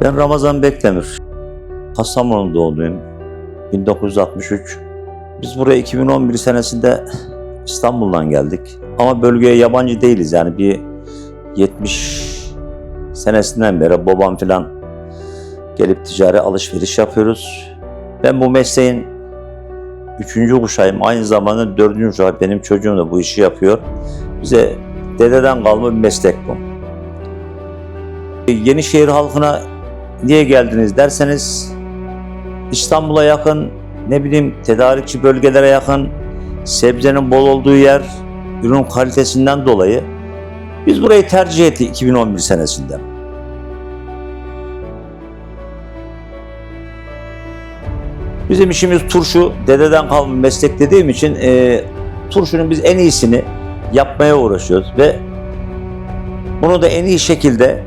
Ben Ramazan Beklemir. Kastamonu doğumluyum. 1963. Biz buraya 2011 senesinde İstanbul'dan geldik. Ama bölgeye yabancı değiliz yani bir 70 senesinden beri babam filan gelip ticari alışveriş yapıyoruz. Ben bu mesleğin üçüncü kuşağıyım. Aynı zamanda dördüncü kuşağı benim çocuğum da bu işi yapıyor. Bize dededen kalma bir meslek bu. Yenişehir halkına niye geldiniz derseniz İstanbul'a yakın, ne bileyim tedarikçi bölgelere yakın, sebzenin bol olduğu yer, ürün kalitesinden dolayı biz burayı tercih ettik 2011 senesinde. Bizim işimiz turşu, dededen kalma meslek dediğim için e, turşunun biz en iyisini yapmaya uğraşıyoruz ve bunu da en iyi şekilde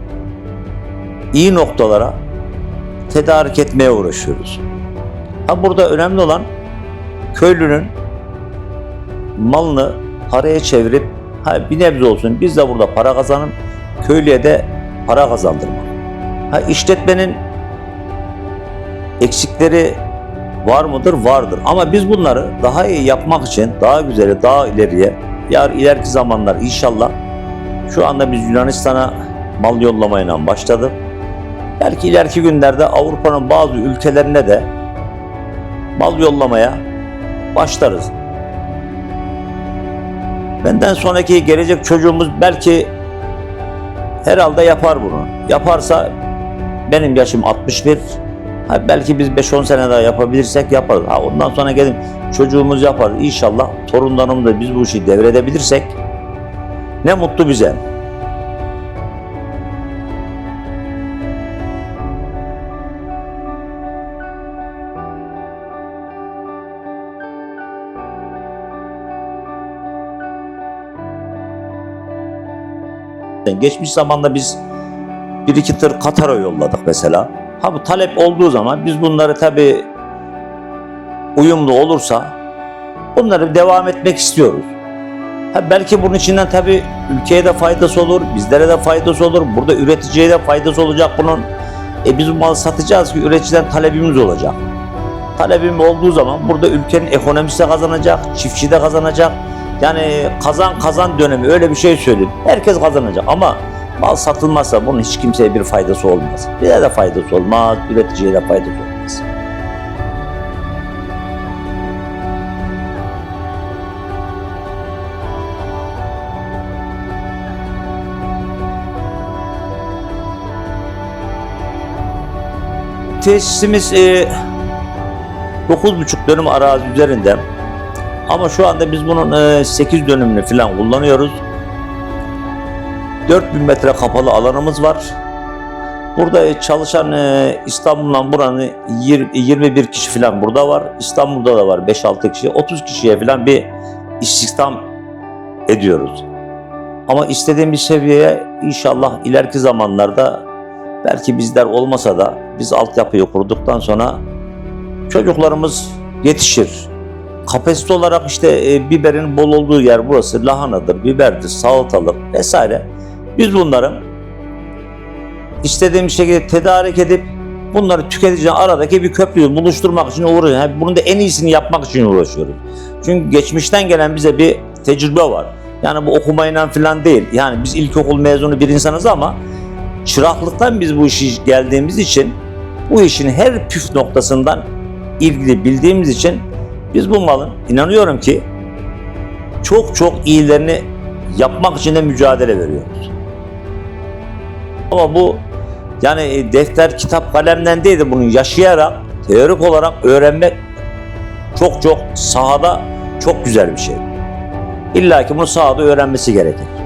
iyi noktalara tedarik etmeye uğraşıyoruz. Ha burada önemli olan köylünün malını paraya çevirip ha bir nebze olsun biz de burada para kazanıp köylüye de para kazandırmak. Ha işletmenin eksikleri var mıdır? Vardır. Ama biz bunları daha iyi yapmak için daha güzeli, daha ileriye yar ileriki zamanlar inşallah şu anda biz Yunanistan'a mal yollamayla başladık. Belki ileriki günlerde Avrupa'nın bazı ülkelerine de mal yollamaya başlarız. Benden sonraki gelecek çocuğumuz belki herhalde yapar bunu. Yaparsa benim yaşım 61. Ha belki biz 5-10 sene daha yapabilirsek yaparız. Ha ondan sonra gelin çocuğumuz yapar. İnşallah torunlarımız da biz bu işi devredebilirsek ne mutlu bize. Geçmiş zamanda biz bir iki tır Katar'a yolladık mesela. Ha bu talep olduğu zaman biz bunları tabi uyumlu olursa bunları devam etmek istiyoruz. Ha belki bunun içinden tabi ülkeye de faydası olur, bizlere de faydası olur, burada üreticiye de faydası olacak bunun. E biz bu malı satacağız ki üreticiden talebimiz olacak. Talebim olduğu zaman burada ülkenin ekonomisi de kazanacak, çiftçi de kazanacak. Yani kazan kazan dönemi öyle bir şey söyleyeyim. Herkes kazanacak ama mal satılmazsa bunun hiç kimseye bir faydası olmaz. Bize de faydası olmaz, üreticiye de faydası olmaz. Tesisimiz e, 9,5 dönüm arazi üzerinde. Ama şu anda biz bunun e, 8 dönümünü falan kullanıyoruz. 4000 metre kapalı alanımız var. Burada e, çalışan e, İstanbul'dan buranın yir- 21 kişi falan burada var. İstanbul'da da var 5-6 kişi. 30 kişiye falan bir istihdam ediyoruz. Ama istediğimiz seviyeye inşallah ileriki zamanlarda belki bizler olmasa da biz altyapıyı kurduktan sonra çocuklarımız yetişir. Kapasite olarak işte e, biberin bol olduğu yer burası lahanadır, biberdir, salatalık vesaire. Biz bunları istediğimiz şekilde tedarik edip bunları tüketicinin aradaki bir köprüyü buluşturmak için uğraşıyoruz. Yani bunun da en iyisini yapmak için uğraşıyoruz. Çünkü geçmişten gelen bize bir tecrübe var. Yani bu okumayla falan değil. Yani biz ilkokul mezunu bir insanız ama çıraklıktan biz bu işi geldiğimiz için bu işin her püf noktasından ilgili bildiğimiz için biz bu malın inanıyorum ki çok çok iyilerini yapmak için de mücadele veriyoruz. Ama bu yani e, defter, kitap, kalemden değil de bunu yaşayarak, teorik olarak öğrenmek çok çok sahada çok güzel bir şey. İlla ki bunu sahada öğrenmesi gerekir.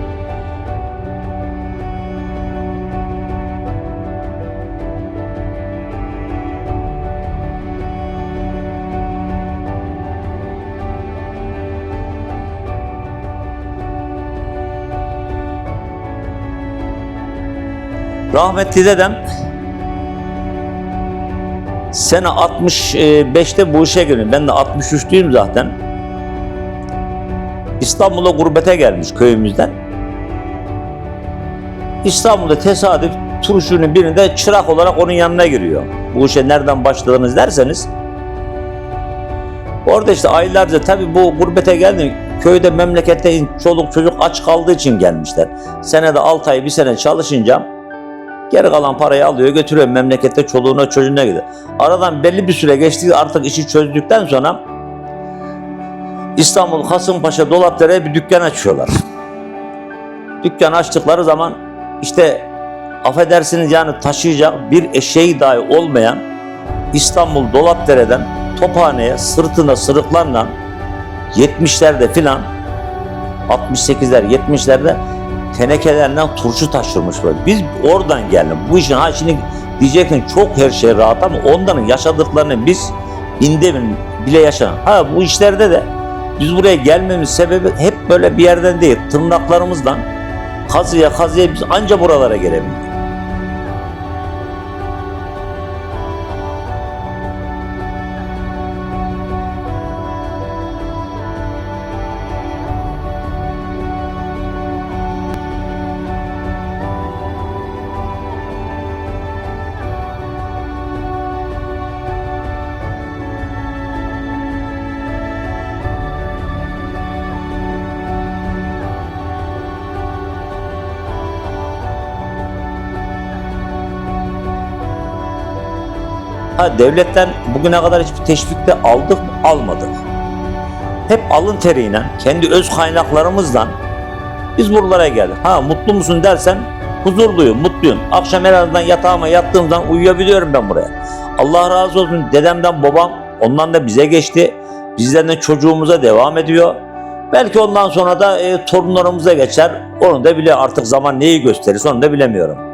Rahmetli dedem sene 65'te bu işe giriyor. Ben de 63'lüyüm zaten. İstanbul'a gurbete gelmiş köyümüzden. İstanbul'da tesadüf turşunun birinde çırak olarak onun yanına giriyor. Bu işe nereden başladınız derseniz Orada işte aylarca tabii bu gurbete geldi. Köyde memlekette çoluk çocuk aç kaldığı için gelmişler. Senede 6 ay bir sene çalışınca geri kalan parayı alıyor götürüyor memlekette çoluğuna çocuğuna gidiyor. Aradan belli bir süre geçti artık işi çözdükten sonra İstanbul Kasımpaşa Dolapdere'ye bir dükkan açıyorlar. Dükkan açtıkları zaman işte affedersiniz yani taşıyacak bir eşeği dahi olmayan İstanbul Dolapdere'den Tophane'ye sırtına sırıklarla 70'lerde filan 68'ler 70'lerde tenekelerle turşu taşırmış böyle. Biz oradan geldik. Bu işin ha şimdi diyeceksin çok her şey rahat ama onların yaşadıklarını biz binde bin bile yaşanan. Ha bu işlerde de biz buraya gelmemiz sebebi hep böyle bir yerden değil. Tırnaklarımızdan kazıya kazıya biz anca buralara gelebildik. Ha devletten bugüne kadar hiçbir teşvik de aldık mı? Almadık. Hep alın teriyle, kendi öz kaynaklarımızdan biz buralara geldik. Ha mutlu musun dersen huzurluyum, mutluyum. Akşam en azından yatağıma yattığımdan uyuyabiliyorum ben buraya. Allah razı olsun dedemden babam ondan da bize geçti. Bizden de çocuğumuza devam ediyor. Belki ondan sonra da e, torunlarımıza geçer. Onu da bile artık zaman neyi gösterir onu da bilemiyorum.